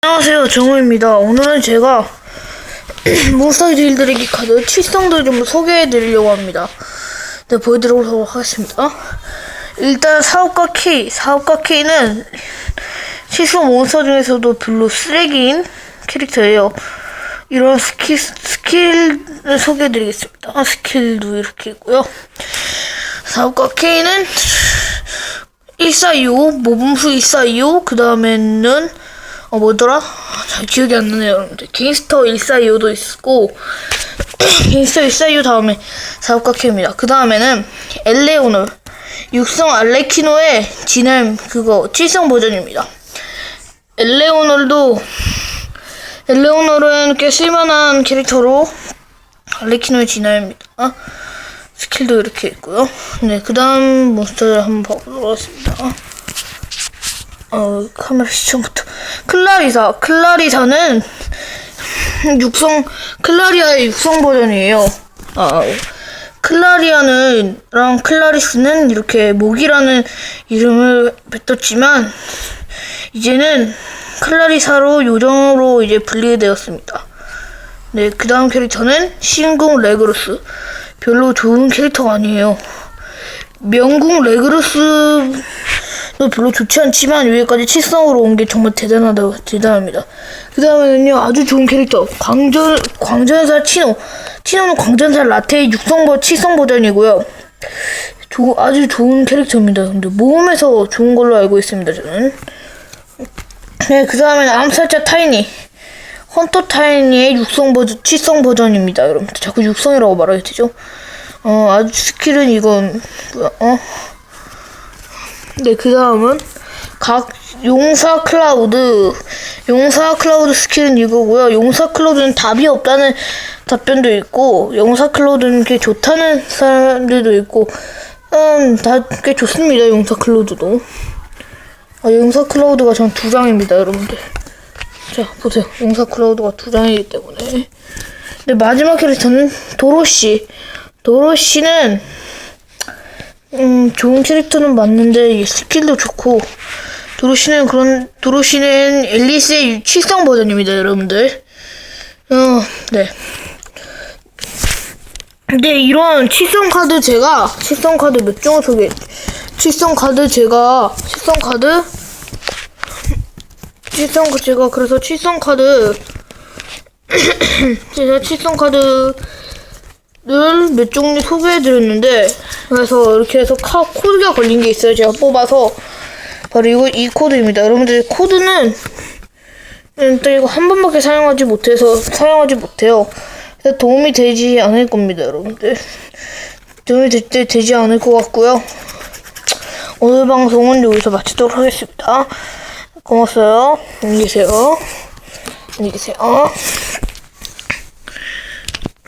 안녕하세요 정우입니다. 오늘은 제가 몬스터 딜드래기 카드 칠성들 좀 소개해 드리려고 합니다. 네 보여드리도록 하겠습니다. 일단 사업가 키 사업가 키는 칠성 몬스터 중에서도 별로 쓰레기인 캐릭터예요. 이런 스킬, 스킬을 소개해 드리겠습니다. 스킬도 이렇게 있고요. 사업가 K는 1425 모범수 1425 그 다음에는 어 뭐더라 잘 기억이 안 나네요 여러분들 갱스터 1425도 있고 갱스터 1425 다음에 사업가 K입니다 그 다음에는 엘레오놀 육성 알레키노의 진행 그거 7성 버전입니다 엘레오놀도 엘레오놀은 꽤 쓸만한 캐릭터로 알레키노의 진화입니다 스킬도 이렇게 있고요. 네, 그 다음 몬스터를 한번 봐보도록 하겠습니다. 어, 카메라 시청부터. 클라리사. 클라리사는 육성, 클라리아의 육성 버전이에요. 아, 클라리아는, 랑 클라리스는 이렇게 목이라는 이름을 뱉었지만, 이제는 클라리사로 요정으로 이제 분리되었습니다. 네, 그 다음 캐릭터는 신궁 레그루스. 별로 좋은 캐릭터가 아니에요. 명궁 레그루스도 별로 좋지 않지만 여기까지 칠성으로 온 게 정말 대단하다, 대단합니다. 그 다음에는요, 아주 좋은 캐릭터. 광전, 광전사 치노. 치노는 광전사 라테의 육성버, 칠성 버전이고요. 조, 아주 좋은 캐릭터입니다. 근데 모험에서 좋은 걸로 알고 있습니다, 저는. 네, 그 다음에는 암살자 타이니. 헌터 타이니의 육성 버전, 칠성 버전입니다, 여러분. 자꾸 육성이라고 말하게 되죠. 어, 아주 스킬은 이건, 뭐야, 어? 네, 그 다음은, 각, 용사 클라우드. 용사 클라우드 스킬은 이거고요. 용사 클라우드는 답이 없다는 답변도 있고, 용사 클라우드는 꽤 좋다는 사람들도 있고, 음, 다 꽤 좋습니다, 용사 클라우드도. 아, 용사 클라우드가 전 두 장입니다, 여러분들. 자, 보세요. 용사 클라우드가 두 장이기 때문에. 네, 마지막 캐릭터는 도로시. 도로시는, 음, 좋은 캐릭터는 맞는데, 이 스킬도 좋고, 도로시는 그런, 도로시는 앨리스의 칠성 버전입니다, 여러분들. 어, 네. 근데 이런 칠성 카드 제가, 칠성 카드 몇 종을 소개, 칠성 카드 제가, 칠성 카드, 칠성 제가 그래서 칠성 카드 제가 칠성 카드를 몇 종류 소개해 드렸는데 그래서 이렇게 해서 카 코드가 걸린 게 있어요. 제가 뽑아서 바로 이거 이 코드입니다. 여러분들 코드는 일단 이거 한 번밖에 사용하지 못해서 사용하지 못해요. 그래서 도움이 되지 않을 겁니다, 여러분들. 도움이 될때 되지 않을 것 같고요. 오늘 방송은 여기서 마치도록 하겠습니다. 고맙어요. 안녕히 계세요. 안녕히 계세요.